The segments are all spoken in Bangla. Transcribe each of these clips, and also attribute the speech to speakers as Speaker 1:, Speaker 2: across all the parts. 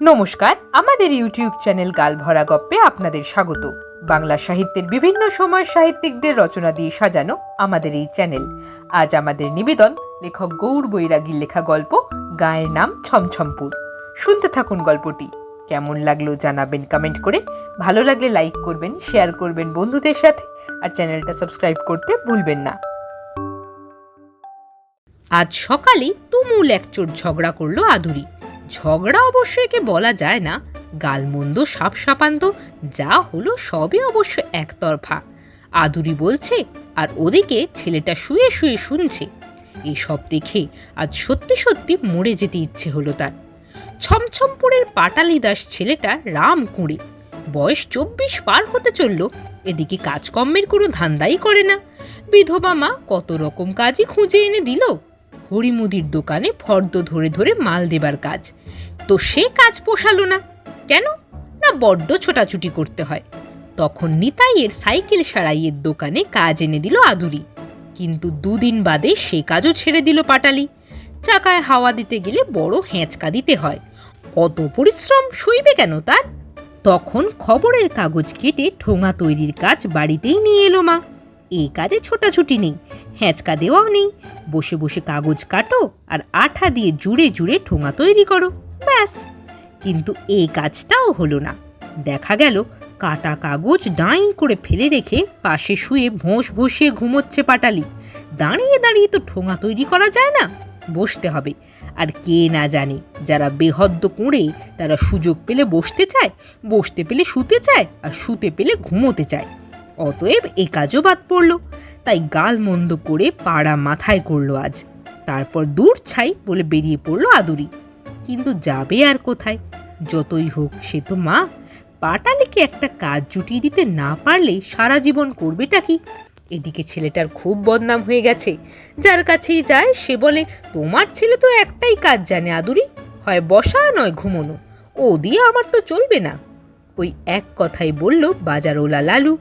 Speaker 1: নমস্কার, আমাদের ইউটিউব চ্যানেল গাল ভরা গপ্পে আপনাদের স্বাগত। বাংলা সাহিত্যের বিভিন্ন সময় সাহিত্যিকদের রচনা দিয়ে সাজানো আমাদের এই চ্যানেল। আজ আমাদের নিবেদন, লেখক গৌর বৈরাগীর লেখা গল্প, গায়ের নাম ছমছমপুর। শুনতে থাকুন গল্পটি। কেমন লাগল জানাবেন কমেন্ট করে। ভালো লাগলে লাইক করবেন শেয়ার করবেন বন্ধুদের সাথে। আর চ্যানেলটা সাবস্ক্রাইব করতে ভুলবেন না। আজ সকালে তুমুল একচোট ঝগড়া করল আদুরি ঝগড়া অবশ্য একে বলা যায় না। গালমন্দ সাপ সাপান্ত যা হলো সবই অবশ্য একতরফা। আদুরি বলছে, আর ওদিকে ছেলেটা শুয়ে শুয়ে শুনছে। এসব দেখে আজ সত্যি সত্যি মরে যেতে ইচ্ছে হলো তার। ছমছমপুরের পাটালি দাস ছেলেটা রাম কুঁড়ে। বয়স চব্বিশ পার হতে চলল। এদিকে কাজকর্মের কোনো ধান্দাই করে না। বিধবা মা কত রকম কাজই খুঁজে এনে দিল। হরিমুদির দোকানে ফর্দ ধরে ধরে মাল দেবার কাজ। তো সে কাজ পোষালো না। কেন? না বড্ড ছোটাছুটি করতে হয়। তখন নিতাইয়ের সাইকেল সারাইয়ের দোকানে কাজ এনে দিল আদুরি। কিন্তু দুদিন বাদে সে কাজও ছেড়ে দিল পাটালি। চাকায় হাওয়া দিতে গেলে বড় হেঁচকা দিতে হয়। অত পরিশ্রম সইবে কেন তার? তখন খবরের কাগজ কেটে ঠোঙা তৈরির কাজ বাড়িতেই নিয়ে এলো মা। এই কাজে ছোটাছুটি নেই হ্যাঁচকা দেওয়াও নেই। বসে বসে কাগজ কাটো আর আঠা দিয়ে জুড়ে জুড়ে ঠোঙা তৈরি করো, ব্যাস। কিন্তু এই কাজটাও হলো না। দেখা গেল, কাটা কাগজ ডাইং করে ফেলে রেখে পাশে শুয়ে ভোঁস ভসিয়ে ঘুমোচ্ছে পাটালি। দাঁড়িয়ে দাঁড়িয়ে তো ঠোঙা তৈরি করা যায় না, বসতে হবে। আর কে না জানে, যারা বেহদ্দ কুঁড়ে, তারা সুযোগ পেলে বসতে চায়, বসতে পেলে শুতে চায় আর শুতে পেলে ঘুমোতে চায়। অতএব এ কাজও বাদ পড়ল। তাই গাল মন্দ করে পাড়া মাথায় করল আজ। তারপর দূর ছাই বলে বেরিয়ে পড়ল আদুরি। কিন্তু যাবে আর কোথায়? যতই হোক, সে তো মা। পাটালিকে একটা কাজ জুটিয়ে দিতে না পারলে সারা জীবন করবেটা কি? এদিকে ছেলেটার খুব বদনাম হয়ে গেছে। যার কাছেই যায়, সে বলে, তোমার ছেলে তো একটাই কাজ জানে আদুরি। হয় বসা নয় ঘুমোনো। ও দিয়ে আমার তো চলবে না। ওই এক কথাই বলল বাজারওলা লালু।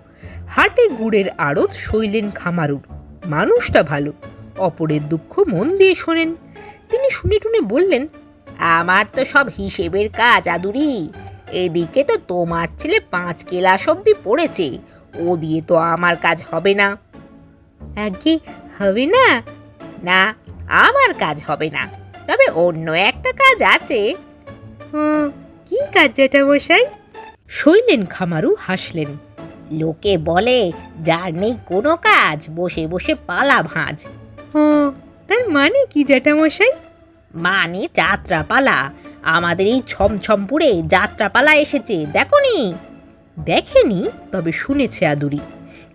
Speaker 1: হাটে গুড়ের আড়ত শৈলেন খামারুর। মানুষটা ভালো। অপরের দুঃখ মন দিয়ে শোনেন। তিনি শুনে টুনে বললেন, আমার তো সব হিসেবের কাজ আদুরি। এদিকে তো তোমার ছেলে পাঁচ কেলাস অব্দি পড়েছে। ও দিয়ে তো আমার কাজ হবে না। আগে হবে না? না, আমার কাজ হবে না। তবে অন্য একটা কাজ আছে। কি কাজ যেটা মশাই? শৈলেন খামারু হাসলেন। লোকে বলে যার নেই কোনো কাজ বসে বসে পালা ভাঁজ। ও তার মানে কি জ্যাঠামশাই? মানে যাত্রাপালা। আমাদের এই ছমছমপুরে যাত্রাপালা এসেছে দেখো দেখনি? দেখেনি? তবে শুনেছে আদুরি।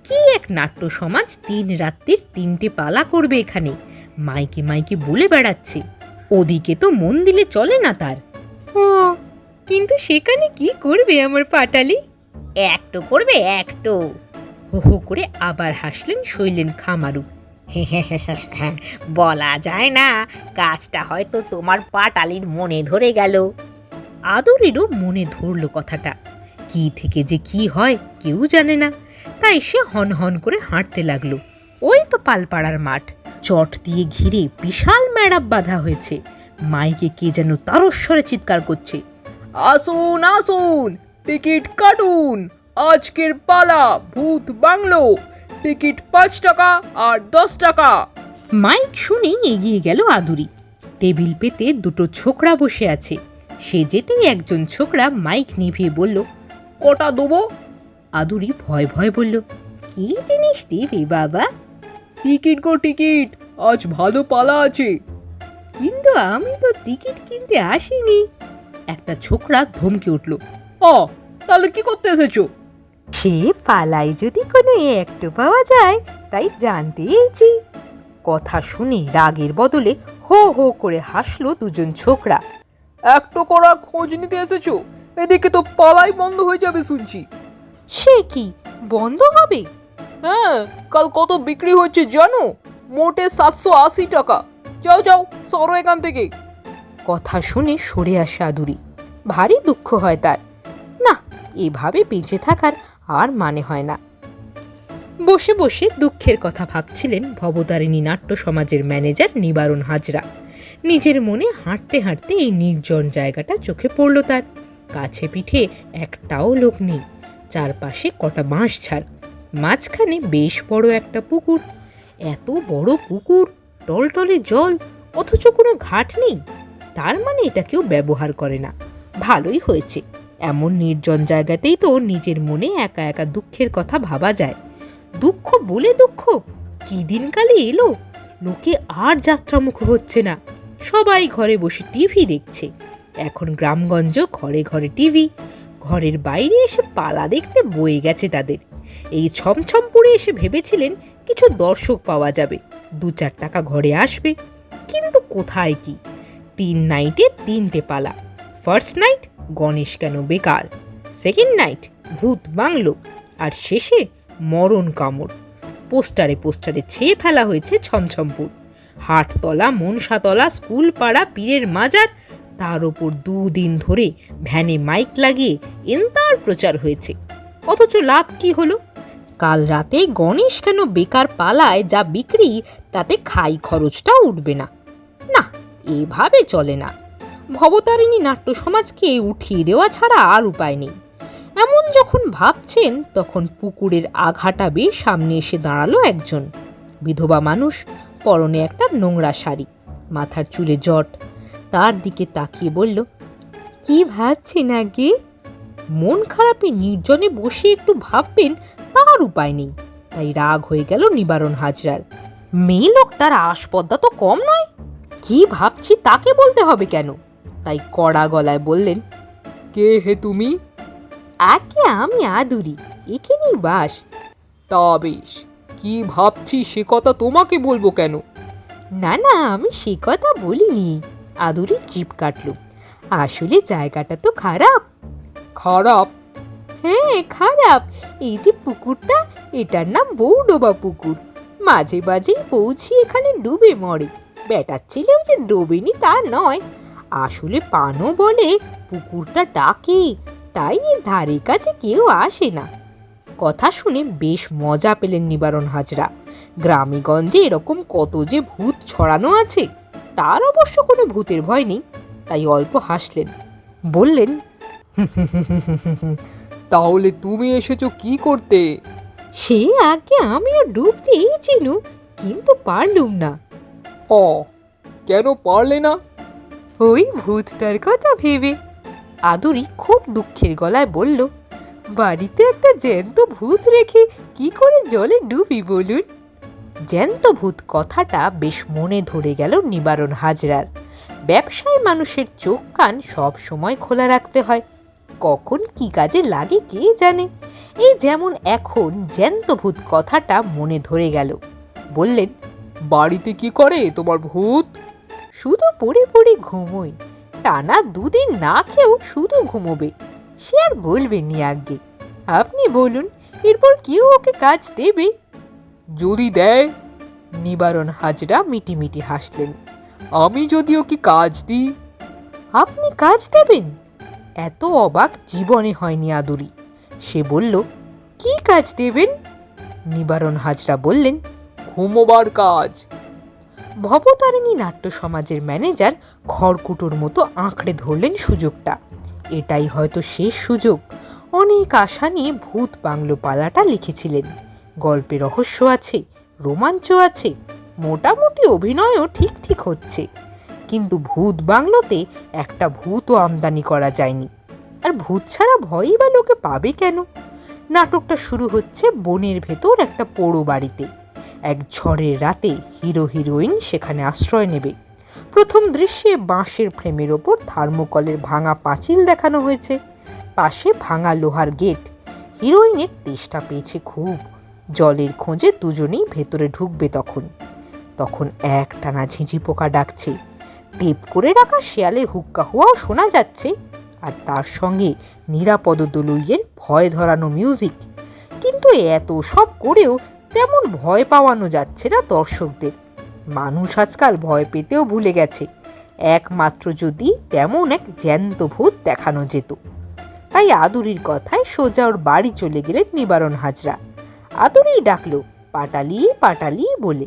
Speaker 1: কি এক নাট্য সমাজ তিন রাত্রির তিনটে পালা করবে এখানে। মাইকে মাইকে বলে বেড়াচ্ছে। ওদিকে তো মন দিলে চলে না তার। ও কিন্তু সেখানে কি করবে আমার পাটালি? একটো করবে একটো। হো হো করে আবার হাসলেন শৈলেন খামারু। বলা যায় না, কাজটা হয়তো তোমার পাটালির মনে ধরে গেল। আদরেরও মনে ধরল কথাটা। কি থেকে যে কি হয় কেউ জানে না। তাই সে হন হন করে হাঁটতে লাগল। ওই তো পালপাড়ার মাঠ। চট দিয়ে ঘিরে বিশাল ম্যাড়াপ বাঁধা হয়েছে। মাইকে কে যেন তারস্বরে চিৎকার করছে।
Speaker 2: আসুন আসুন! টিকিট কাটুন। আজকের পালা ভূত বাংলো। টিকিট পাঁচ টাকা আর দশ টাকা।
Speaker 1: মাইক শুনেই এগিয়ে গেল আদুরি। টেবিল পেতে দুটো ছোকরা বসে আছে। সে যেতেই একজন ছোকরা মাইক নিভিয়ে বলল
Speaker 2: কটা দেবো?
Speaker 1: আদুরি ভয় ভয় বলল কি জিনিস দিবি বাবা?
Speaker 2: টিকিট গো টিকিট আজ ভালো পালা আছে।
Speaker 1: কিন্তু আমি তো টিকিট কিনতে আসিনি। একটা ছোকরা ধমকে উঠল
Speaker 2: অ তাহলে কি করতে এসেছ?
Speaker 1: সে পালাই যদি কোনো একটু পাওয়া যায় তাই জানতে এসেছি। কথা শুনে রাগের বদলে হো হো করে হাসলো দুজন ছোকরা।
Speaker 2: একটু করা খোঁজ নিতে এসেছ? এদিকে তো পালাই বন্ধ হয়ে যাবে শুনছি।
Speaker 1: সে কি বন্ধ হবে?
Speaker 2: হ্যাঁ কাল কত বিক্রি হচ্ছে জানো? মোটে সাতশো আশি টাকা। যাও যাও সরো এখান থেকে।
Speaker 1: কথা শুনে সরে আসে আদুরি। ভারী দুঃখ হয় তার। এভাবে বেঁচে থাকার আর মানে হয় না। বসে বসে দুঃখের কথা ভাবছিলেন ভবতারিণী নাট্য সমাজের ম্যানেজার নিবারণ হাজরা। নিজের মনে হাঁটতে হাঁটতে এই নির্জন জায়গাটা চোখে পড়ল তার। কাছে পিঠে একটাও লোক নেই। চারপাশে কটা বাঁশ ছাড় মাঝখানে বেশ বড় একটা পুকুর। এত বড় পুকুর, টলটলে জল, অথচ কোনো ঘাট নেই। তার মানে এটা কেউ ব্যবহার করে না। ভালোই হয়েছে। এমন নির্জন জায়গাতেই তো নিজের মনে একা একা দুঃখের কথা ভাবা যায়। দুঃখ বলে দুঃখ, কি দিনকালে এলো? লোকে আর যাত্রামুখ হচ্ছে না। সবাই ঘরে বসে টিভি দেখছে। এখন গ্রামগঞ্জ ঘরে ঘরে টিভি, ঘরের বাইরে এসে পালা দেখতে বয়ে গেছে তাদের। এই ছমছম পড়ে এসে ভেবেছিলেন কিছু দর্শক পাওয়া যাবে, দু চার টাকা ঘরে আসবে। কিন্তু কোথায় কি? তিন নাইটে তিনটে পালা। ফার্স্ট নাইট গণেশ কেন বেকার? সেকেন্ড নাইট ভূত বাংলো আর শেষে মরণ কামড়। পোস্টারে পোস্টারে ছেয়ে ফেলা হয়েছে ছমছমপুর। হাটতলা, মনসাতলা স্কুল পাড়া পীরের মাজার, তার ওপর দুদিন ধরে ভ্যানে মাইক লাগিয়ে এন্তার প্রচার হয়েছে। অথচ লাভ কি হলো? কাল রাতে গণেশ কেন বেকার পালায় যা বিক্রি, তাতে খাই খরচটা উঠবে না। না, এভাবে চলে না। ভবতারিণী নাট্য সমাজকে উঠিয়ে দেওয়া ছাড়া আর উপায় নেই। এমন যখন ভাবছেন, তখন পুকুরের আঘাটা বেয়ে সামনে এসে দাঁড়াল একজন। বিধবা মানুষ, পরনে একটা নোংরা শাড়ি, মাথার চুলে জট। তার দিকে তাকিয়ে বলল, কি ভাবছেন আগে? মন খারাপে নির্জনে বসে একটু ভাববেন, তার উপায় নেই। তাই রাগ হয়ে গেল নিবারণ হাজরার। মেয়ে লোকটার আসপদ্দা তো কম নয়। কি ভাবছি তাকে বলতে হবে কেন? তাই কড়া গলায় বললেন,
Speaker 2: কে হে তুমি?
Speaker 1: আগে আমি, আদুরি এখানেই বাস
Speaker 2: তা বেশ, কি ভাবছি সে কথা তোমাকে বলব কেন?
Speaker 1: না না, আমি সে কথা বলিনি। আদুরি জিপ কাটল, আসলে জায়গাটা তো খারাপ।
Speaker 2: খারাপ?
Speaker 1: হ্যাঁ খারাপ, এই যে পুকুরটা, এটার নাম বৌডোবা পুকুর। মাঝে, মাঝেই পৌঁছি এখানে ডুবে মরে। বেটার ছেলেও যে ডোবেনি তা নয়। আসলে পানো বলে পুকুরটা ডাকে তাই এর ধারে কাছে কেউ আসে না। কথা শুনে বেশ মজা পেলেন নিবারণ হাজরা। গ্রামে গঞ্জে এরকম কত যে ভূত ছড়ানো আছে তার অবশ্য কোনো ভূতের ভয় নেই তাই অল্প হাসলেন। বললেন
Speaker 2: তাহলে তুমি এসেছ কি করতে?
Speaker 1: সে আগে আমিও ডুব দিয়েছিলু কিন্তু পারলুম না।
Speaker 2: অ কেন পারলে না?
Speaker 1: ওই ভূতটার কথা ভেবে। আদুরি খুব দুঃখের গলায় বলল, বাড়িতে একটা জ্যান্ত ভূত রেখে কি করে জলে ডুবি বলুন? জ্যান্ত ভূত কথাটা বেশ মনে ধরে গেল নিবারণ হাজরার। ব্যবসায় মানুষের চোখ কান সব সময় খোলা রাখতে হয়। কখন কি কাজে লাগে কে জানে? এই যেমন এখন জ্যান্ত ভূত কথাটা মনে ধরে গেল। বললেন,
Speaker 2: বাড়িতে কি করে তোমার ভূত?
Speaker 1: শুধু পড়ে পড়ে ঘুমোই টানা দুদিন না খেয়েও শুধু ঘুমোবে। সে আর বলবেন নি আগে। আপনি বলুন, এরপর কেউ ওকে কাজ দেবে?
Speaker 2: যদি দেয়,
Speaker 1: নিবারণ হাজরা মিটিমিটি হাসলেন।
Speaker 2: আমি যদি ওকে কাজ দিই?
Speaker 1: আপনি কাজ দেবেন? এত অবাক জীবনে হয়নি আদুরি। সে বলল, কি কাজ দেবেন? নিবারণ হাজরা বললেন,
Speaker 2: ঘুমোবার কাজ।
Speaker 1: ভবতারিণী নাট্য সমাজের ম্যানেজার খড়কুটোর মতো আঁকড়ে ধরলেন সুযোগটা। এটাই হয়তো শেষ সুযোগ। অনেক আশা নিয়ে ভূত বাংলো পালাটা লিখেছিলেন। গল্পে রহস্য আছে রোমাঞ্চ আছে, মোটামুটি অভিনয়ও ঠিক ঠিক হচ্ছে। কিন্তু ভূত বাংলোতে একটা ভূতও আমদানি করা যায়নি। আর ভূত ছাড়া ভয়ই বা লোকে পাবে কেন? নাটকটা শুরু হচ্ছে বনের ভেতর একটা পোড়ো বাড়িতে। এক ঝড়ের রাতে হিরো হিরোইন সেখানে আশ্রয় নেবে। প্রথম দৃশ্যে বাঁশের ফ্রেমের ওপর থার্মোকলের ভাঙা পাঁচিল দেখানো হয়েছে। পাশে ভাঙা লোহার গেট। হিরোইনের তেষ্টা পেয়েছে খুব। জলের খোঁজে দুজনেই ভেতরে ঢুকবে তখন। তখন এক টানা ঝিঝি পোকা ডাকছে। টেপ করে রাখা শেয়ালের হুক্কা হওয়াও শোনা যাচ্ছে। আর তার সঙ্গে নিরাপদ দলুইয়ের ভয় ধরানো মিউজিক। কিন্তু এত সব করেও তেমন ভয় পাওয়ানো যাচ্ছে না দর্শকদের। মানুষ আজকাল ভয় পেতেও ভুলে গেছে। একমাত্র যদি তেমন এক জ্যান্ত ভূত দেখানো যেত। তাই আদুরির কথায় সোজা ওর বাড়ি চলে গেলেন নিবারণ হাজরা। আদুরি ডাকলো, পাটালি পাটালি বলে।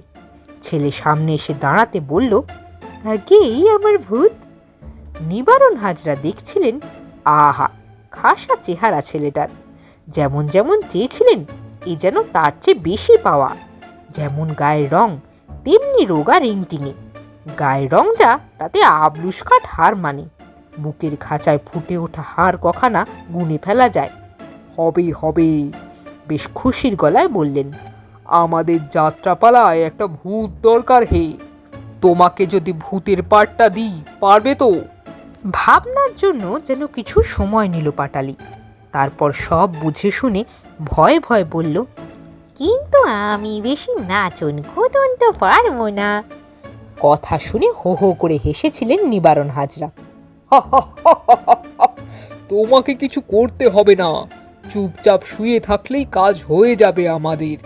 Speaker 1: ছেলে সামনে এসে দাঁড়াতে বলল আগেই আমার ভূত? নিবারণ হাজরা দেখছিলেন, আহা, খাসা চেহারা ছেলেটার। যেমন যেমন চেয়েছিলেন এ যেন তার চেয়ে বেশি পাওয়া। যেমন গায়ের রং, তেমনি রোগা রিংটিংয়ে গায়ের রং যা তাতে আবলুসকাট হার মানে। বুকের খাঁচায় ফুটে ওঠা হার কখানা গুনে ফেলা যায়।
Speaker 2: হবে হবে,
Speaker 1: বেশ খুশির গলায় বললেন,
Speaker 2: আমাদের যাত্রাপালায় একটা ভূত দরকার হে। তোমাকে যদি ভূতের পাটটা দিই, পারবে তো?
Speaker 1: ভাবনার জন্য যেন কিছু সময় নিল পাটালি। তারপর সব বুঝে শুনে ভয় ভয় বলল, কিন্তু আমি বেশি নাচন কোদন তো পারব না। কথা শুনে হো হো করে হেসেছিলেন নিবারণ হাজরা।
Speaker 2: তোমাকে কিছু করতে হবে না। চুপচাপ শুয়ে থাকলেই কাজ হয়ে যাবে আমাদের।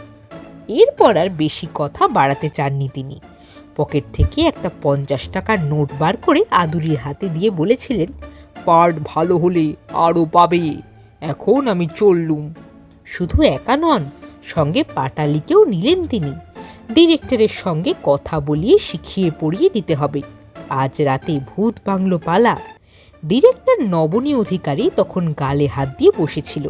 Speaker 1: এরপর আর বেশি কথা বাড়াতে চাননি তিনি। পকেট থেকে একটা পঞ্চাশ টাকার নোট বার করে আদুরির হাতে দিয়ে বলেছিলেন,
Speaker 2: পার্ট ভালো হলে আরও পাবে। এখন আমি চললুম।
Speaker 1: শুধু একা নন, সঙ্গে পাটালিকেও নিলেন তিনি। ডিরেক্টরের সঙ্গে কথা বলিয়ে শিখিয়ে পড়িয়ে দিতে হবে। আজ রাতে ভূত বাংলো পালা। ডিরেক্টর নবনী অধিকারী তখন গালে হাত দিয়ে বসেছিল।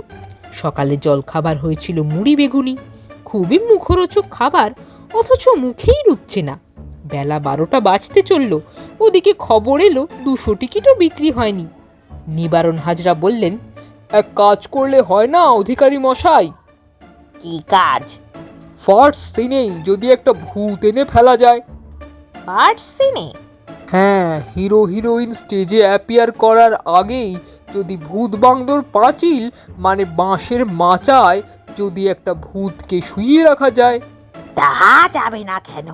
Speaker 1: সকালে জলখাবার হয়েছিল মুড়ি বেগুনি। খুবই মুখরোচক খাবার, অথচ মুখেই রুচ্ছে না। বেলা বারোটা বাজতে চলল। ওদিকে খবর এলো, দুশো টিকিটও বিক্রি হয়নি। নিবারণ হাজরা বললেন
Speaker 2: এক কাজ করলে হয় না অধিকারী মশাই?
Speaker 1: কি কাজ?
Speaker 2: ফার্স্ট সিনেই যদি একটা ভূত এনে ফেলা যায়।
Speaker 1: ফার্স্ট সিনে
Speaker 2: হ্যাঁ হিরো হিরোইন স্টেজে অ্যাপিয়ার করার আগেই যদি ভূত বাংলোর পাঁচিল মানে বাঁশের মাচায় যদি একটা ভূতকে শুইয়ে রাখা যায়।
Speaker 1: তা যাবে না কেন?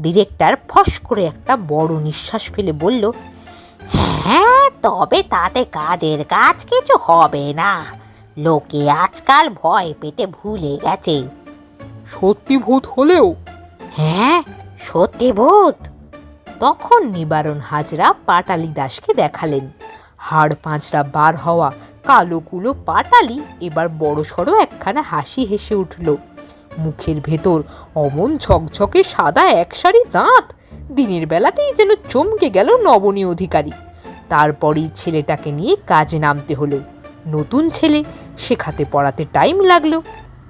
Speaker 1: ডিরেক্টর ফস করে একটা বড় নিঃশ্বাস ফেলে বলল হ্যাঁ তবে তাতে কাজের কাজ কিছু হবে না। লোকে আজকাল ভয় পেতে ভুলে গেছে।
Speaker 2: সত্যি ভূত হলেও?
Speaker 1: হ্যাঁ সত্যি ভূত। তখন নিবারণ হাজরা পাটালি দাসকে দেখালেন। হাড় পাঁচরা বার হওয়া কালো কুলো পাটালি এবার বড় সড়ো একখানা হাসি হেসে উঠল। মুখের ভেতর অমন ঝকঝকে সাদা এক সারি দাঁত। দিনের বেলাতেই যেন চমকে গেল নবনী অধিকারী। তারপরেই ছেলেটাকে নিয়ে কাজে নামতে হলো। নতুন ছেলে শেখাতে পড়াতে টাইম লাগল।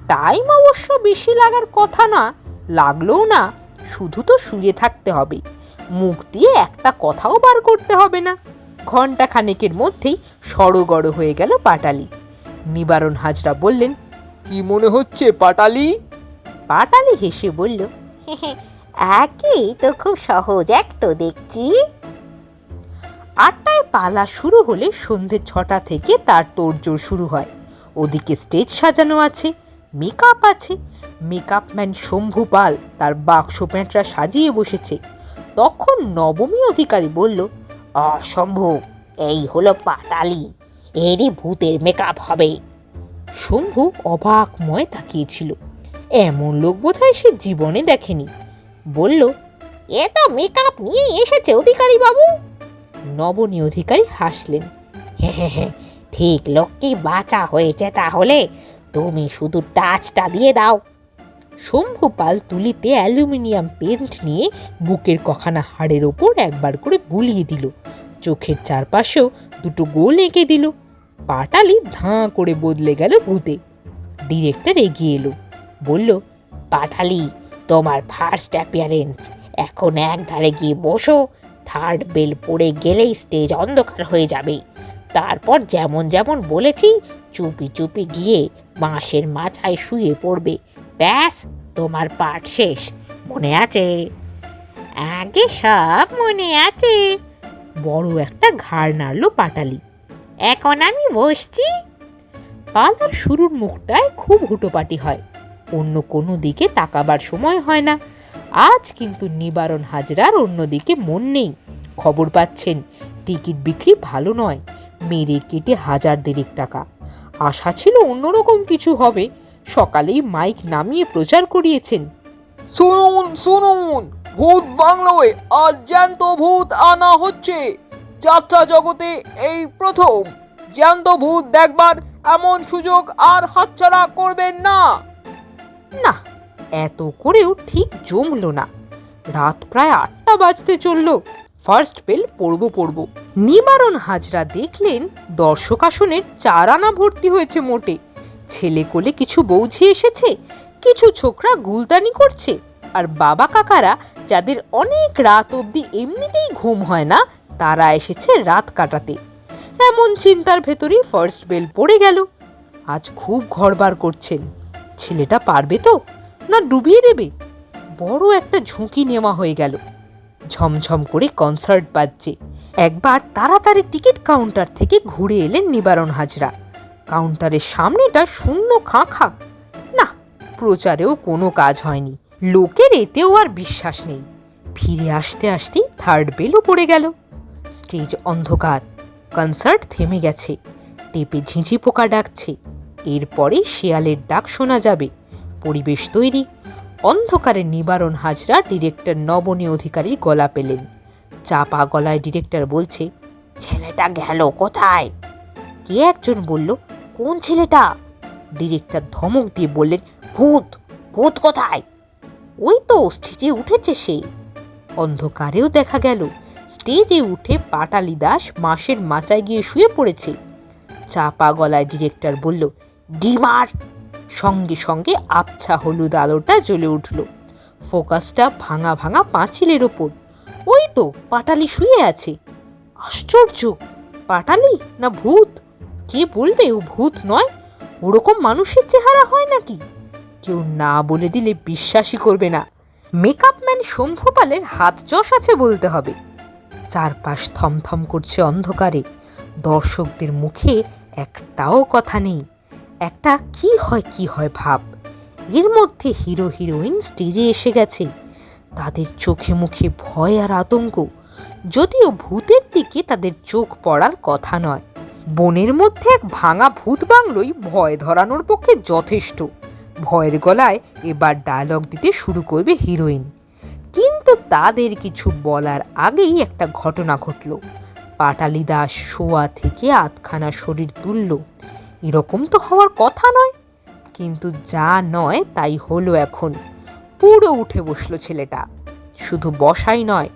Speaker 1: টাইম অবশ্য বেশি লাগার কথা না লাগলেও না শুধু তো শুয়ে থাকতে হবে। মুখ দিয়ে একটা কথাও বার করতে হবে না। ঘণ্টা খানেকের মধ্যেই সড়গড় হয়ে গেল পাটালি। নিবারণ হাজরা বললেন
Speaker 2: কি মনে হচ্ছে পাটালি?
Speaker 1: পাটালি হেসে বলল একই তো খুব সহজ একটো দেখছি। আটটায় পালা শুরু হলে সন্ধে ছটা থেকে তার তোড়জোড় শুরু হয়। ওদিকে স্টেজ সাজানো আছে মেকআপ আছে। মেকআপ ম্যান শম্ভু পাল তার বাক্স প্যাঁটরা সাজিয়ে বসেছে। তখন নবমী অধিকারী বলল অসম্ভব এই হলো পাতালি। এরই ভূতের মেকআপ হবে। শম্ভু অবাকময় তাকিয়েছিল। এমন লোক বোধহয় সে জীবনে দেখেনি। বলল, এ তো মেকআপ নিয়ে এসেছে অধিকারী বাবু নবনী অধিকারী হাসলেন ঠিক লোককেই বাঁচা হয়েছে তাহলে? তুমি শুধু টাচটা দিয়ে দাও। শম্ভু পাল তুলিতে অ্যালুমিনিয়াম পেন্ট নিয়ে বুকের কখানা হাড়ের ওপর একবার করে বুলিয়ে দিল। চোখের চারপাশেও দুটো গোল এঁকে দিল। পাটালি ধাঁ করে বদলে গেল ভূতে। ডিরেক্টর এগিয়ে এলো। বলল, পাটালি, তোমার ফার্স্ট অ্যাপিয়ারেন্স এখন এক ধারে গিয়ে বসো। থার্ড বেল পড়ে গেলেই স্টেজ অন্ধকার হয়ে যাবে। তারপর যেমন যেমন বলেছি, চুপি চুপি গিয়ে বাঁশের মাথায় শুয়ে পড়বে। ব্যাস, তোমার পাঠ শেষ। মনে আছে? আগে সব মনে আছে। বড় একটা ঘাড় নাড়লো পাটালি। এখন আমি বসছি। পালার শুরুর মুখটায় খুব হুটোপাটি হয়। অন্য কোনো দিকে তাকাবার সময় হয় না। আজ কিন্তু নিবারণ হাজরার অন্যদিকে মন নেই। খবর পাচ্ছেন টিকিট বিক্রি ভালো নয় মেরে কেটে হাজার দেড়েক টাকা। আশা ছিল অন্যরকম কিছু হবে। সকালেই মাইক নামিয়ে প্রচার করিয়েছেন।
Speaker 2: শুনুন শুনুন ভূত বাংলোয় আজ জ্যান্ত ভূত আনা হচ্ছে। যাত্রা জগতে এই প্রথম। জ্যান্ত ভূত দেখবার এমন সুযোগ আর হাতছাড়া করবেন না।
Speaker 1: না এত করেও ঠিক জমল না। রাত প্রায় আটটা বাজতে চলল। ফার্স্ট বেল পড়ব পড়ব। নিবারণ হাজরা দেখলেন দর্শক আসনের চার আনা ভর্তি হয়েছে মোটে। ছেলে কোলে কিছু বৌঝি এসেছে, কিছু ছোকরা গুলতানি করছে, আর বাবা কাকারা, যাদের অনেক রাত অবধি এমনিতেই ঘুম হয় না, তারা এসেছে রাত কাটাতে। এমন চিন্তার ভেতরেই ফার্স্ট বেল পড়ে গেল। আজ খুব ঘরবার করছেন। ছেলেটা পারবে তো? না ডুবিয়ে দেবে। বড় একটা ঝুঁকি নেওয়া হয়ে গেল। ঝমঝম করে কনসার্ট বাজছে। একবার তাড়াতাড়ি টিকিট কাউন্টার থেকে ঘুরে এলেন নিবারণ হাজরা। কাউন্টারের সামনেটা শূন্য খাঁখা। না, প্রচারেও কোনো কাজ হয়নি। লোকের এতেও আর বিশ্বাস নেই। ফিরে আসতে আসতেই থার্ড বেলও পড়ে গেল। স্টেজ অন্ধকার। কনসার্ট থেমে গেছে। টেপে ঝিঁঝি পোকা ডাকছে। এরপরে শেয়ালের ডাক শোনা যাবে। পরিবেশ তৈরি, অন্ধকারে নিবারণ হাজরা ডিরেক্টর নবনী অধিকারীর গলা পেলেন। চাপা গলায় ডিরেক্টর বলছে, ছেলেটা গেল কোথায়? কে একজন বলল, কোন ছেলেটা? ডিরেক্টর ধমক দিয়ে বললেন, ভূত ভূত কোথায়? ওই তো স্টেজে উঠেছে সে। অন্ধকারেও দেখা গেল, স্টেজে উঠে পাটালি দাস মাসের মাচায় গিয়ে শুয়ে পড়েছে। চাপা গলায় ডিরেক্টর বলল ডিমার সঙ্গে সঙ্গে আবছা হলুদ আলোটা জ্বলে উঠল। ফোকাসটা ভাঙা ভাঙা পাঁচিলের ওপর। ওই তো পাটালি শুয়ে আছে। আশ্চর্য! পাটালি না ভূত? কে বলবে ও ভূত নয়? ওরকম মানুষের চেহারা হয় নাকি? কেউ না বলে দিলে বিশ্বাসই করবে না। মেকআপ ম্যান শম্ভুপালের হাত যশ আছে বলতে হবে। চারপাশ থমথম করছে অন্ধকারে। দর্শকদের মুখে একটাও কথা নেই। একটা কি হয় কি হয় ভাব। এর মধ্যে হিরো, হিরোইন স্টেজে এসে গেছে। তাদের চোখে মুখে ভয় আর আতঙ্ক। যদিও ভূতের দিকে তাদের চোখ পড়ার কথা নয়। বনের মধ্যে এক ভাঙা ভূত বাংলোই ভয় ধরানোর পক্ষে যথেষ্ট। ভয়ের গলায় এবার ডায়লগ দিতে শুরু করবে হিরোইন। কিন্তু তাদের কিছু বলার আগেই একটা ঘটনা ঘটল। পাটালি দাস শোয়া থেকে আধখানা শরীর তুলল। এরকম তো হওয়ার কথা নয়। কিন্তু যা নয় তাই হলো এখন। পুরো উঠে বসল ছেলেটা। শুধু বসাই নয়,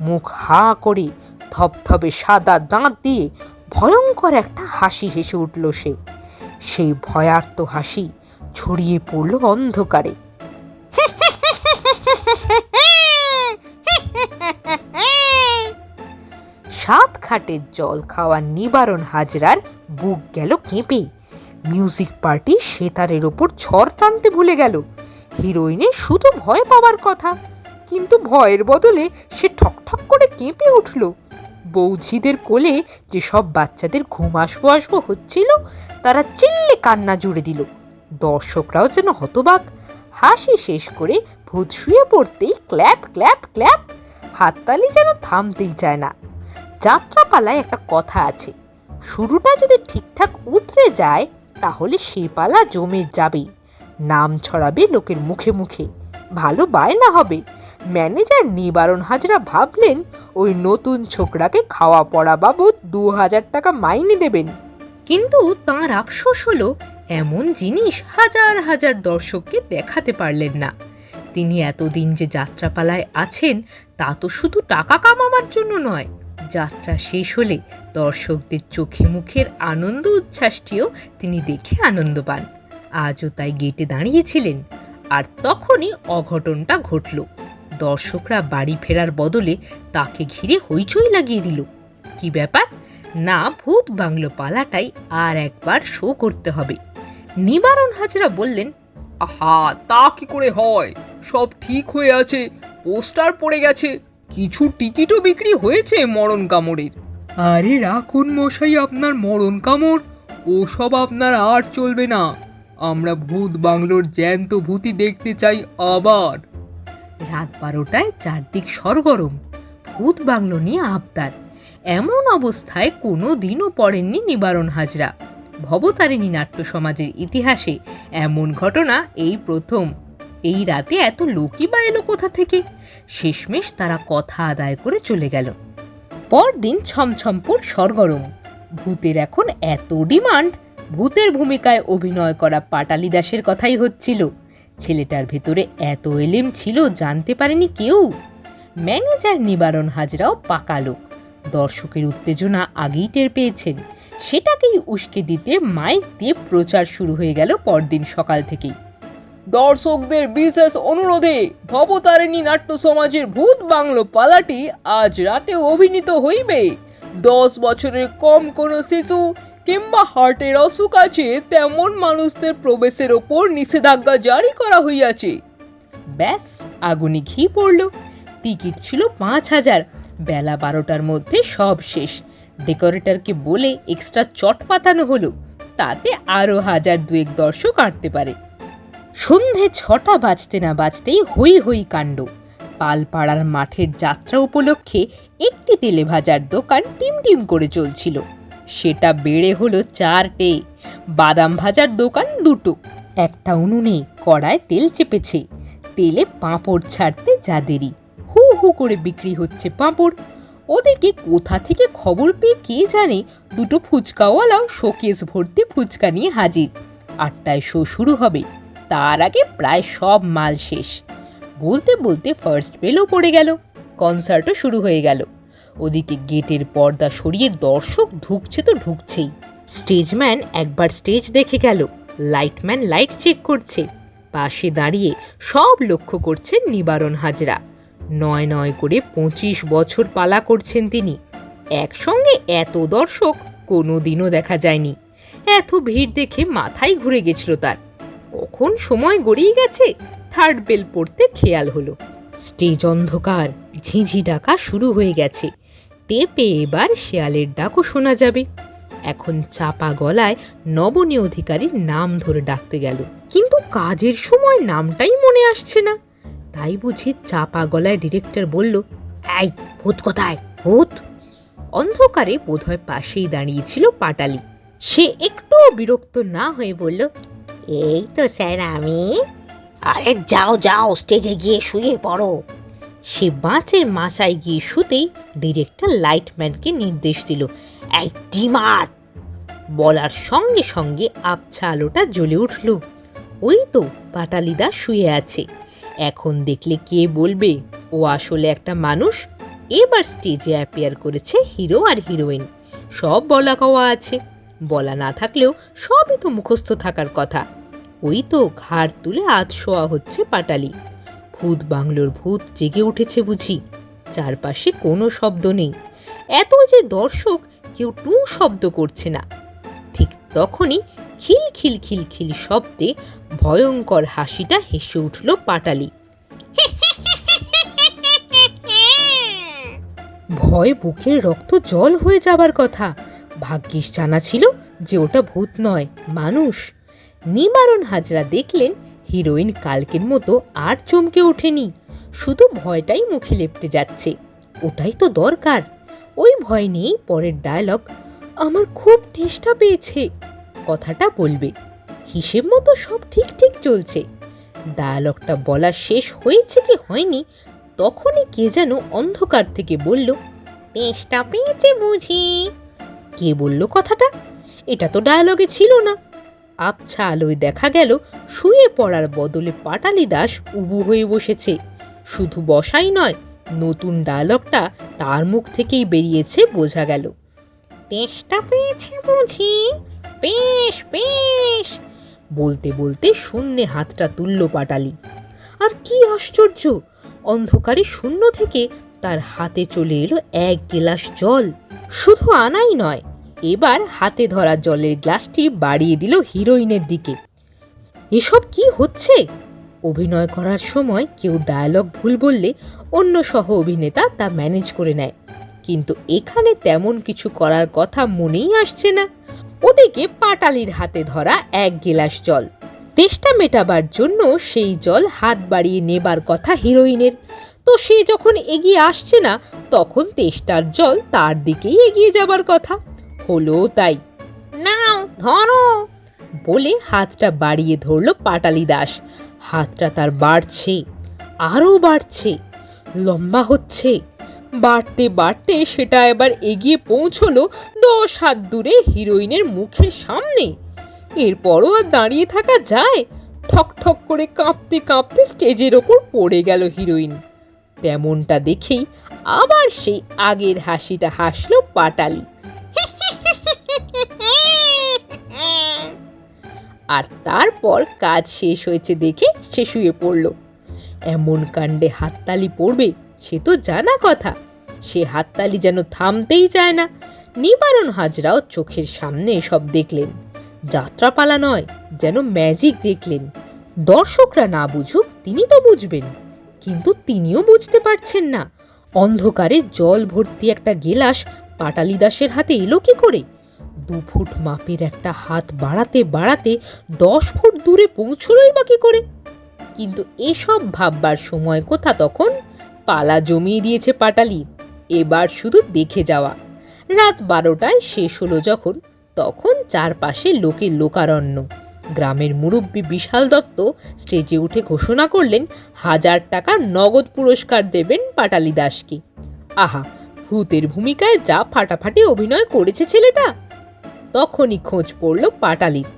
Speaker 1: মুখ হা করে ধপধপে সাদা দাঁত দিয়ে ভয়ঙ্কর একটা হাসি হেসে উঠল সে। সেই ভয়ার্ত হাসি ছড়িয়ে পড়ল অন্ধকারে। সাত খাটের জল খাওয়া নিবারণ হাজরার বুক গেল কেঁপে। মিউজিক পার্টি সেতারের ওপর ঝড় টানতে ভুলে গেল। হিরোইনের শুধু ভয় পাওয়ার কথা, কিন্তু ভয়ের বদলে সে ঠকঠক করে কেঁপে উঠল। বৌঝিদের কোলে যে সব বাচ্চাদের ঘুম আসব আসব হচ্ছিল, তারা চিল্লে কান্না জুড়ে দিল। দর্শকরাও যেন হতবাক। হাসি শেষ করে ভূত শুয়ে পড়তেই ক্ল্যাপ ক্ল্যাপ ক্ল্যাপ। হাততালি যেন থামতেই চায় না। যাত্রাপালায় একটা কথা আছে। শুরুটা যদি ঠিকঠাক উতরে যায়, তাহলে সে পালা জমে যাবেই। নাম ছড়াবে লোকের মুখে মুখে। ভালো বায়না হবে। ম্যানেজার নিবারণ হাজরা ভাবলেন, ওই নতুন ছোকরাকে খাওয়া পড়া বাবদ দু হাজার টাকা মাইনে দেবেন। কিন্তু তাঁর আফসোস হলো, এমন জিনিস হাজার হাজার দর্শককে দেখাতে পারলেন না। তিনি এতদিন যে যাত্রাপালায় আছেন, তা তো শুধু টাকা কামাবার জন্য নয় যাত্রা শেষ হলে দর্শকদের চোখে মুখের আনন্দ উচ্ছ্বাসটিও তিনি দেখে আনন্দ পান। আজও তাই গেটে দাঁড়িয়েছিলেন আর তখনই অঘটনটা ঘটল। দর্শকরা বাড়ি ফেরার বদলে তাকে ঘিরে হইচই লাগিয়ে দিল। কি ব্যাপার? না, ভূত বাংলো পালাটাই আর একবার শো করতে হবে। নিবারণ হাজরা বললেন,
Speaker 2: আহা, তা কি করে হয়? সব ঠিক হয়ে আছে, পোস্টার পড়ে গেছে কিছু টিকিটও বিক্রি হয়েছে মরণ কামড়ের। আরে রাখুন মশাই আপনার মরণ কামড়, ওসব আপনার আর চলবে না। আমরা ভূত বাংলোর জ্যান্ত ভূতি দেখতে চাই আবার।
Speaker 1: রাত বারোটায় চারদিক সরগরম, ভূত বাংলো নিয়ে আবদার। এমন অবস্থায় কোনো দিনও পড়েননি নিবারণ হাজরা। ভবতারিণী নাট্য সমাজের ইতিহাসে এমন ঘটনা এই প্রথম। এই রাতে এত লোকই বা এলো কোথা থেকে? শেষমেশ তারা কথা আদায় করে চলে গেল। পরদিন ছমছমপুর সরগরম ভূতের এখন এত ডিমান্ড, ভূতের ভূমিকায় অভিনয় করা পাটালি দাসের কথাই হচ্ছিল। ছেলেটার ভেতরে এত এলেম ছিল, জানতে পারেনি কেউ। ম্যানেজার নিবারণ হাজরাও পাকা লোক। দর্শকের উত্তেজনা আগেই টের পেয়েছেন। সেটাকেই উস্কে দিতে মাইক দিয়ে প্রচার শুরু হয়ে গেল পরদিন সকাল থেকেই।
Speaker 2: দর্শকদের বিশেষ অনুরোধে ভবতারিণী নাট্য সমাজের ভূত বাংলো পালাটি আজ রাতে অভিনীত হইবে। দশ বছরের কম কোনো শিশু কিংবা হার্টের অসুখ আছে, তেমন মানুষদের প্রবেশের ওপর নিষেধাজ্ঞা জারি করা হইয়াছে।
Speaker 1: ব্যাস, আগুনে ঘি পড়ল। টিকিট ছিল পাঁচ হাজার। বেলা বারোটার মধ্যে সব শেষ। ডেকোরেটরকে বলে এক্সট্রা চট পাতানো হলো। তাতে আরও হাজার দুয়েক দর্শক আটতে পারে। সন্ধে ছটা বাজতে না বাজতেই হই হই কাণ্ড। পালপাড়ার মাঠের যাত্রা উপলক্ষে একটি তেলে ভাজার দোকান টিম টিম করে চলছিল। সেটা বেড়ে হলো চারটে। বাদাম ভাজার দোকান দুটো। একটা উনুনে কড়ায় তেল চেপেছে। তেলে পাঁপড় ছাড়তে যা দেরি। হু হু করে বিক্রি হচ্ছে পাঁপড়। ওদিকে কোথা থেকে খবর পেয়ে কে জানে দুটো ফুচকাওয়ালাও শোকেস ভর্তি ফুচকা নিয়ে হাজির। আটটায় শো শুরু হবে। তার আগে প্রায় সব মাল শেষ। বলতে বলতে ফার্স্ট বেলও পড়ে গেল। কনসার্টও শুরু হয়ে গেল। ওদিকে গেটের পর্দা সরিয়ে দর্শক ঢুকছে তো ঢুকছেই। স্টেজম্যান একবার স্টেজ দেখে গেল। লাইটম্যান লাইট চেক করছে। পাশে দাঁড়িয়ে সব লক্ষ্য করছেন নিবারণ হাজরা। নয় নয় করে পঁচিশ বছর পালা করছেন তিনি। একসঙ্গে এত দর্শক কোনো দিনও দেখা যায়নি। এত ভিড় দেখে মাথায় ঘুরে গেছিল তার। কখন সময় গড়িয়ে গেছে? থার্ড বেল পড়তে খেয়াল হলো। স্টেজ অন্ধকার, ঝিঝি ডাকা শুরু হয়ে গেছে। টেপে এবার শেয়ালের ডাকও শোনা যাবে। এখন চাপা গলায় নবনী অধিকারীর নাম ধরে ডাকতে গেল। কিন্তু কাজের সময় নামটাই মনে আসছে না। তাই বুঝি চাপা গলায় ডিরেক্টর বলল, এই, ভূত কোথায়? ভূত? অন্ধকারে বোধহয় পাশেই দাঁড়িয়েছিল পাটালি। সে একটুও বিরক্ত না হয়ে বলল
Speaker 3: এই তো স্যার, আমি। আরে যাও যাও স্টেজে গিয়ে শুয়ে পড়ো।
Speaker 1: সে বাঁচের মাসায় গিয়ে শুতেই ডিরেক্টর লাইটম্যানকে নির্দেশ দিল,
Speaker 3: এই ডিমার
Speaker 1: বলার সঙ্গে সঙ্গে আবছা আলোটা জ্বলে উঠল। ওই তো পাটালিদা শুয়ে আছে। এখন দেখলে কে বলবে? ও আসলে একটা মানুষ। এবার স্টেজে অ্যাপিয়ার করেছে হিরো আর হিরোইন সব বলা কওয়া আছে। বলা না থাকলেও সবই তো মুখস্থ থাকার কথা। ওই তো ঘাড় তুলে আধ শোয়া হচ্ছে পাটালি। ভূত বাংলোর ভূত জেগে উঠেছে বুঝি। চারপাশে কোনো শব্দ নেই। এত যে দর্শক, কেউ টু শব্দ করছে না। ঠিক তখনই খিল খিল খিল খিল শব্দে ভয়ঙ্কর হাসিটা হেসে উঠল পাটালি। ভয় বুকের রক্ত জল হয়ে যাবার কথা। ভাগ্যিস জানা ছিল যে ওটা ভূত নয়, মানুষ। নিবারণ হাজরা দেখলেন হিরোইন কালকের মতো আর চমকে ওঠেনি। শুধু ভয়টাই মুখে লেপটে যাচ্ছে। ওটাই তো দরকার। ওই ভয় নিয়েই পরের ডায়লগ আমার খুব তেষ্টা পেয়েছে কথাটা বলবে। হিসেব মতো সব ঠিক ঠিক চলছে। ডায়ালগটা বলা শেষ হয়েছে কি হয়নি, তখনই কে যেন অন্ধকার থেকে বলল,
Speaker 3: তেষ্টা পেয়েছে বুঝি
Speaker 1: কে বলল কথাটা? এটা তো ডায়ালগে ছিল না। আবছা আলোয় দেখা গেল শুয়ে পড়ার বদলে পাটালি দাস উবু হয়ে বসেছে। শুধু বসাই নয়, নতুন ডায়লগটা তার মুখ থেকেই বেরিয়েছে বোঝা গেল।
Speaker 3: তেষ্টা পেয়েছে বুঝি? বেশ বেশ!
Speaker 1: বলতে বলতে শূন্যে হাতটা তুলল পাটালি। আর কি আশ্চর্য! অন্ধকারে শূন্য থেকে তার হাতে চলে এলো এক গেলাস জল। শুধু আনাই নয় এবার হাতে ধরা জলের গ্লাসটি বাড়িয়ে দিল হিরোইনের দিকে। এসব কি হচ্ছে? অভিনয় করার সময় কেউ ডায়ালগ ভুল বললে অন্য সহ অভিনেতা তা ম্যানেজ করে নেয়। কিন্তু এখানে তেমন কিছু করার কথা মনেই আসছে না। ওদিকে পাটালির হাতে ধরা এক গেলাস জল। তেষ্টা মেটাবার জন্য সেই জল হাত বাড়িয়ে নেবার কথা হিরোইনের। তো সে যখন এগিয়ে আসছে না, তখন তেষ্টার জল তার দিকেই এগিয়ে যাবার কথা। হলো তাই।
Speaker 3: নাও, ধরো।
Speaker 1: বলে হাতটা বাড়িয়ে ধরল পাটালি দাস। হাতটা তার বাড়ছে আরও বাড়ছে, লম্বা হচ্ছে। বাড়তে বাড়তে সেটা এবার এগিয়ে পৌঁছলো দশ হাত দূরে হিরোইনের মুখের সামনে। এরপরও আর দাঁড়িয়ে থাকা যায়, ঠক ঠক করে কাঁপতে কাঁপতে স্টেজের ওপর পড়ে গেল হিরোইন। তেমনটা দেখেই আবার সেই আগের হাসিটা হাসলো পাটালি। আর তারপর কাজ শেষ হয়েছে দেখে সে শুয়ে পড়ল। এমন কাণ্ডে হাততালি পড়বে, সে তো জানা কথা। সে হাততালি যেন থামতেই চায় না। নিবারণ হাজরাও চোখের সামনে সব দেখলেন। যাত্রাপালা নয়, যেন ম্যাজিক দেখলেন। দর্শকরা না বুঝুক, তিনি তো বুঝবেন। কিন্তু তিনিও বুঝতে পারছেন না। অন্ধকারে জল ভর্তি একটা গেলাস পাটালি দাসের হাতে এলো কি করে? দু ফুট মাপের একটা হাত বাড়াতে বাড়াতে দশ ফুট দূরে পৌঁছলোই বা কি করে? কিন্তু এসব ভাববার সময় কোথা তখন? পালা জমিয়ে দিয়েছে পাটালি। এবার শুধু দেখে যাওয়া। রাত বারোটায় শেষ হলো যখন, তখন চারপাশে লোকে লোকারণ্য। গ্রামের মুরব্বী বিশাল দত্ত স্টেজে উঠে ঘোষণা করলেন, হাজার টাকা নগদ পুরস্কার দেবেন পাটালি দাসকে। আহা, ভূতের ভূমিকায় যা ফাটাফাটি অভিনয় করেছে ছেলেটা! তখনই খোঁজ পড়ল পাটালির।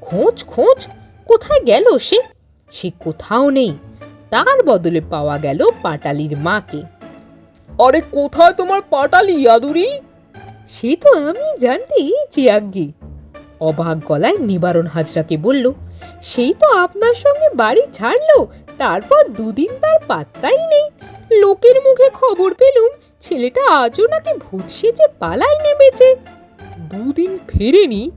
Speaker 1: খোঁজ খোঁজ কোথায় গেল সে? সে কোথাও নেই। তার বদলে পাওয়া গেল পাটালির মাকে।
Speaker 2: আরে কোথায় তোমার পাটালি ইয়াদুরি
Speaker 1: সে তো আমি জানতেই যে আজ্ঞে অবাক গলায় নিবারণ হাজরাকে বলল সেই তো আপনার সঙ্গে বাড়ি ছাড়লো তারপর দুদিন তার পাত্তাই নেই। লোকের মুখে খবর পেলুম ছেলেটা আজও নাকি ভূত সেজে পালাই নেমেছে।
Speaker 2: দুদিন ফেরেনি,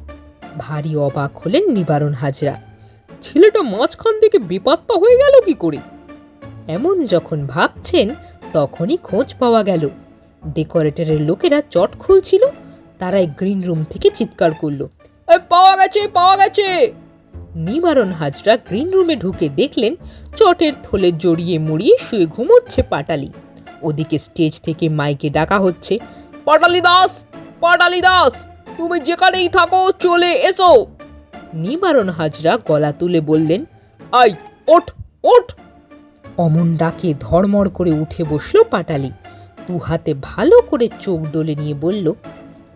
Speaker 1: ভারী অবাক হলেন নিবারণ হাজরা।
Speaker 2: ছেলেটা মাঝখান থেকে বেপাত্তা হয়ে গেল কি করে?
Speaker 1: এমন যখন ভাবছেন, তখনই খোঁজ পাওয়া গেল। ডেকোরেটরের লোকেরা চট খুলছিল, তারাই গ্রিন রুম থেকে চিৎকার করল
Speaker 2: পাওয়া গেছে পাওয়া গেছে!
Speaker 1: নিবারণ হাজরা গ্রিন রুমে ঢুকে দেখলেন, চটের থলে জড়িয়ে মুড়িয়ে শুয়ে ঘুমোচ্ছে পাটালি। ওদিকে স্টেজ থেকে মাইকে ডাকা হচ্ছে,
Speaker 2: পাটালি দাস পাটালি দাস! তুমি যেখানেই থাকো চলে এসো।
Speaker 1: নিবারণ হাজরা গলা তুলে বললেন
Speaker 2: আই ওঠ ওঠ।
Speaker 1: অমন ডাকে ধর্মর করে উঠে বসল পাটালি। দু হাতে ভালো করে চোখ ডলে নিয়ে বলল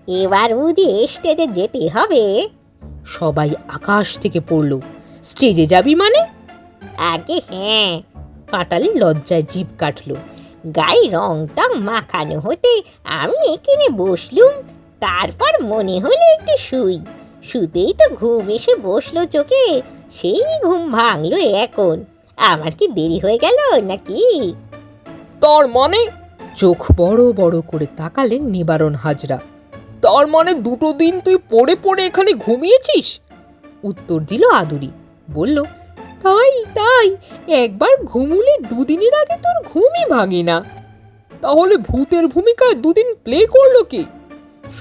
Speaker 3: এবার বুঝি স্টেজে যেতে হবে?
Speaker 1: সবাই আকাশ থেকে পড়ল স্টেজে যাবি মানে?
Speaker 3: আগে হ্যাঁ।
Speaker 1: পাটালি লজ্জায় জিভ কাটল
Speaker 3: গায়ে রংটা মাখানো হতে আমি এখানে বসলুম। তারপর মনে হলো একটু শুই শুতেই তো ঘুম এসে বসল চোখে, সেই ঘুম ভাঙলো এখন। আমার কি দেরি হয়ে গেল নাকি?
Speaker 2: তোর মানে
Speaker 1: চোখ বড় বড় করে তাকালেন নিবারণ হাজরা।
Speaker 2: তার মানে দুটো দিন তুই পড়ে পড়ে এখানে ঘুমিয়েছিস?
Speaker 1: উত্তর দিল আদুরি। বলল, তাই তাই, একবার ঘুমুলে দুদিনের আগে তোর ঘুমই ভাঙে না।
Speaker 2: তাহলে ভূতের ভূমিকায় দুদিন প্লে করল কি?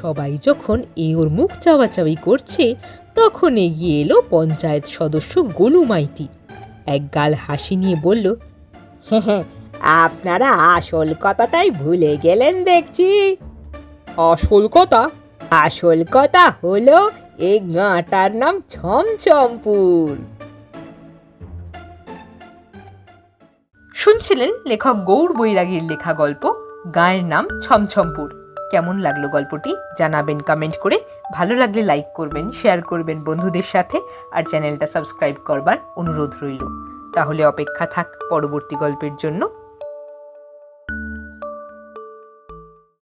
Speaker 1: সবাই যখন এ ওর মুখ চাওয়াচাওয়ি করছে তখন এগিয়ে এলো পঞ্চায়েত সদস্য গোলু মাইতি। এক গাল হাসি নিয়ে বলল হ্যাঁ
Speaker 3: আপনারা আসল কথাটাই ভুলে গেলেন দেখছি।
Speaker 2: আসল কথা?
Speaker 3: আসল কথা হলো এই গাঁটার নাম ছমছমপুর।
Speaker 1: শুনছিলেন লেখক গৌর বৈরাগীর লেখা গল্প গায়ের নাম ছমছমপুর। কেমন লাগল গল্পটি জানাবেন কমেন্ট করে। ভালো লাগলে লাইক করবেন শেয়ার করবেন বন্ধুদের সাথে আর চ্যানেলটা সাবস্ক্রাইব করবার অনুরোধ রইল। তাহলে অপেক্ষা থাক পরবর্তী গল্পের জন্য।